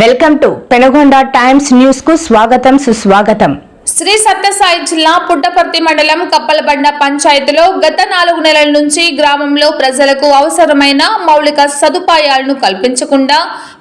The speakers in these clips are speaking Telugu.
వెల్కమ్ టు పెనగొండ టైమ్స్ న్యూస్కు స్వాగతం సుస్వాగతం. శ్రీ సత్యసాయి జిల్లా పుట్టపర్తి మండలం కప్పలబండ పంచాయతీలో గత నాలుగు నెలల నుంచి గ్రామంలో ప్రజలకు అవసరమైన మౌలిక సదుపాయాలను కల్పించకుండా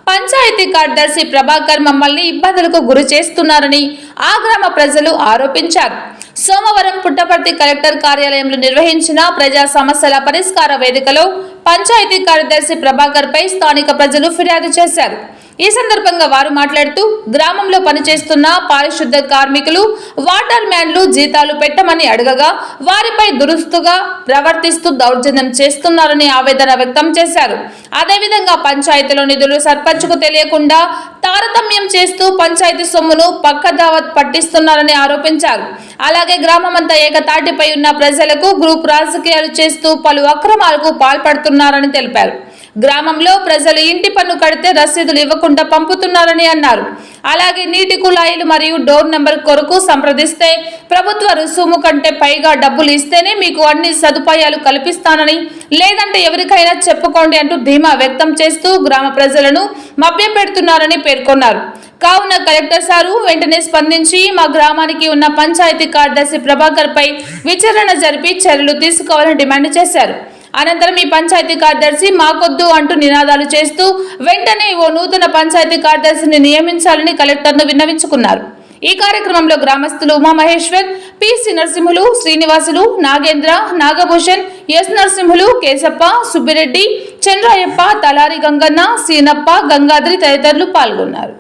పంచాయతీ కార్యదర్శి ప్రభాకర్ మమ్మల్ని ఇబ్బందులకు గురి చేస్తున్నారని ఆ గ్రామ ప్రజలు ఆరోపించారు. సోమవారం పుట్టపర్తి కలెక్టర్ కార్యాలయంలో నిర్వహించిన ప్రజా సమస్యల పరిష్కార వేదికలో పంచాయతీ కార్యదర్శి ప్రభాకర్ పై స్థానిక ప్రజలు ఫిర్యాదు చేశారు. ఈ సందర్భంగా వారు మాట్లాడుతూ గ్రామంలో పనిచేస్తున్న పారిశుద్ధ కార్మికులు వాటర్ మ్యాన్లు జీతాలు పెట్టమని అడగగా వారిపై దురుస్తుగా ప్రవర్తిస్తూ దౌర్జన్యం చేస్తున్నారని ఆవేదన వ్యక్తం చేశారు. అదేవిధంగా పంచాయతీలో నిధులు సర్పంచ్కు తెలియకుండా తారతమ్యం చేస్తూ పంచాయతీ సొమ్మును పక్కదావత్ పట్టిస్తున్నారని ఆరోపించారు. అలాగే గ్రామమంతా ఏకతాటిపై ఉన్న ప్రజలకు గ్రూప్ రాజకీయాలు చేస్తూ పలు అక్రమాలకు పాల్పడుతున్నారని తెలిపారు. గ్రామంలో ప్రజలు ఇంటి పన్ను కడితే రసీదులు ఇవ్వకుండా పంపుతున్నారని అన్నారు. అలాగే నీటి కుళాయిలు మరియు డోర్ నెంబర్ కొరకు సంప్రదిస్తే ప్రభుత్వ రుసుము కంటే పైగా డబ్బులు ఇస్తేనే మీకు అన్ని సదుపాయాలు కల్పిస్తానని లేదంటే ఎవరికైనా చెప్పుకోండి అంటూ ధీమా వ్యక్తం చేస్తూ గ్రామ ప్రజలను మభ్యపెడుతున్నారని పేర్కొన్నారు. కావున కలెక్టర్ సారు వెంటనే స్పందించి మా గ్రామానికి ఉన్న పంచాయతీ కార్యదర్శి ప్రభాకర్ పై విచారణ జరిపి చర్యలు తీసుకోవాలని డిమాండ్ చేశారు. అనంతరం ఈ పంచాయతీ కార్యదర్శి మాకొద్దు అంటూ నినాదాలు చేస్తూ వెంటనే ఓ నూతన పంచాయతీ కార్యదర్శిని నియమించాలని కలెక్టర్ను విన్నవించుకున్నారు. ఈ కార్యక్రమంలో గ్రామస్తులు ఉమామహేశ్వర్ పిసి నరసింహులు శ్రీనివాసులు నాగేంద్ర నాగభూషణ్ ఎస్ నరసింహులు కేశప్ప సుబ్బిరెడ్డి చంద్రాయప్ప తలారి గంగన్న సీనప్ప గంగాద్రి తదితరులు పాల్గొన్నారు.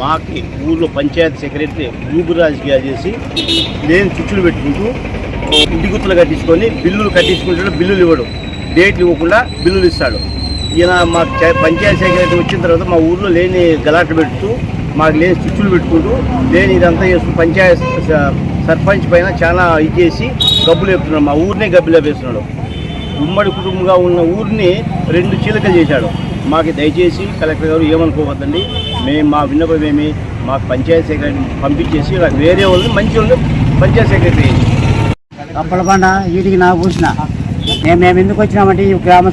మాకి ఊర్లో పంచాయతీ సెక్రటరీ గ్రూపు చేసి నేను చుచ్చులు పెట్టుకుంటూ ఇంటి గుర్తులు కట్టించుకొని బిల్లులు కట్టించుకుంటాడు బిల్లులు ఇవ్వడు. డేట్లు ఇవ్వకుండా బిల్లులు ఇస్తాడు. ఈయన మా పంచాయతీ సెక్రటరీ వచ్చిన తర్వాత మా ఊర్లో లేని గలాట పెడుతూ మాకు లేని చుచ్చులు పెట్టుకుంటూ లేని ఇదంతా చేస్తూ పంచాయత్ సర్పంచ్ పైన చాలా ఇది చేసి గబ్బులు వేస్తున్నాడు మా ఊరినే గబ్బులు వేస్తున్నాడు. ఉమ్మడి కుటుంబంగా ఉన్న ఊరిని రెండు చీలకలు చేశాడు. మాకు దయచేసి కలెక్టర్ గారు ఏమనుకోవద్దండి. మేము మా విన్నపం ఏమి మాకు పంచాయత్ సెక్రటరీ పంపించేసి వేరే వాళ్ళని మంచి వాళ్ళు పంచాయతీ సెక్రటరీ కప్పలబండ వీటికి నా పూసిన. మేము మేము ఎందుకు వచ్చినామంటే ఈ గ్రామ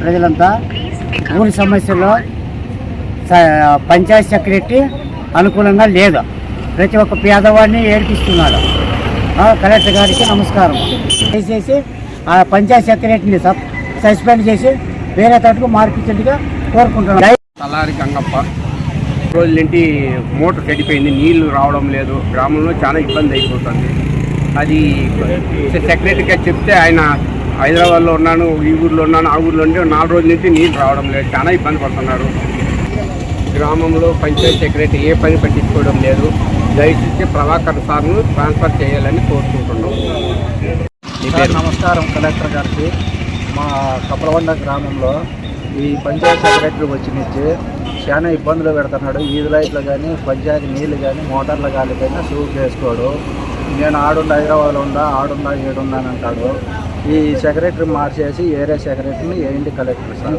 ప్రజలంతా ఊరి సమస్యల్లో స- పంచాయత్ సెక్రటరీ అనుకూలంగా లేదు. ప్రతి ఒక్క పేదవాడిని ఏడిపిస్తున్నాడు ఆ, కలెక్టర్ గారికి నమస్కారం. దయచేసి ఆ పంచాయత్ సెక్రటరీని సప్- సస్పెండ్ చేసి వేరే తట్టుకు మార్పించేట్టుగా కోరుకుంటున్నాను తలారి గంగప్ప. రోజులేంటి మోటార్ చెడిపోయింది నీళ్ళు రావడం లేదు. గ్రామంలో చాలా ఇబ్బంది అయిపోతుంది. అది సెక్రటరీగా చెప్తే ఆయన హైదరాబాద్లో ఉన్నాను ఈ ఊర్లో ఉన్నాను ఆ ఊర్లో ఉంటే నాలుగు రోజుల నుంచి నీళ్ళు రావడం లేదు. చాలా ఇబ్బంది పడుతున్నారు. గ్రామంలో పంచాయతీ సెక్రటరీ ఏ పని పట్టించుకోవడం లేదు. దయచేసి ప్రభాకర్ సార్ను ట్రాన్స్ఫర్ చేయాలని కోరుకుంటున్నాం. మీ సార్ పేరు నమస్కారం కలెక్టర్ గారికి. మా కప్పలవండ గ్రామంలో ఈ పంచాయతీ సెక్రటరీ వచ్చి నుంచి చాలా ఇబ్బందులు పెడుతున్నాడు. ఈది లైట్లు కానీ పంచాయతీ నీళ్ళు కానీ మోటార్ల గాలి పైన చేసుకోడు నేను ఆడుండ హైదరాబాద్లో ఉందా ఆడుందా ఏడుందా అని అంటాడు. ఈ సెక్రటరీ మార్చేసి ఏరియా సెక్రటరీని ఏంటి కలెక్టర్ సార్.